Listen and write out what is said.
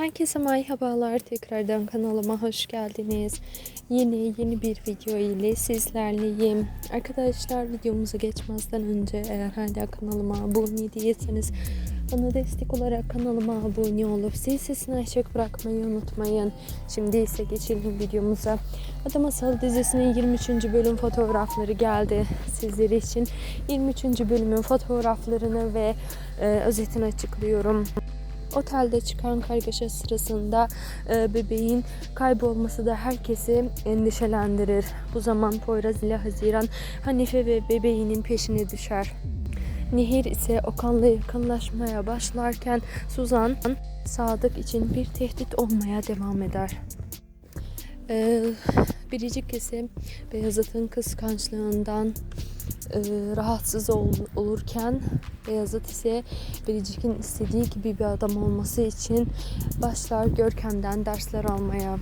Herkese merhabalar. Tekrardan kanalıma hoş geldiniz. Yeni yeni bir video ile sizlerleyim. Arkadaşlar videomuza geçmezden önce eğer hala kanalıma abone değilseniz bana destek olarak kanalıma abone olup zil sesini açık bırakmayı unutmayın. Şimdi ise geçelim videomuza. Ada Masal dizisinin 23. bölüm fotoğrafları geldi sizler için. 23. bölümün fotoğraflarını ve e, özetini açıklıyorum. Otelde çıkan kargaşa sırasında e, bebeğin kaybolması da herkesi endişelendirir. Bu zaman Poyraz ile Haziran Hanife ve bebeğinin peşine düşer. Nehir ise Okan'la yakınlaşmaya başlarken Suzan Sadık için bir tehdit olmaya devam eder. Ee, Biricik ise Beyazıt'ın kıskançlığından e, rahatsız ol- olurken Beyazıt ise Biricik'in istediği gibi bir adam olması için başlar Görkem'den dersler almaya.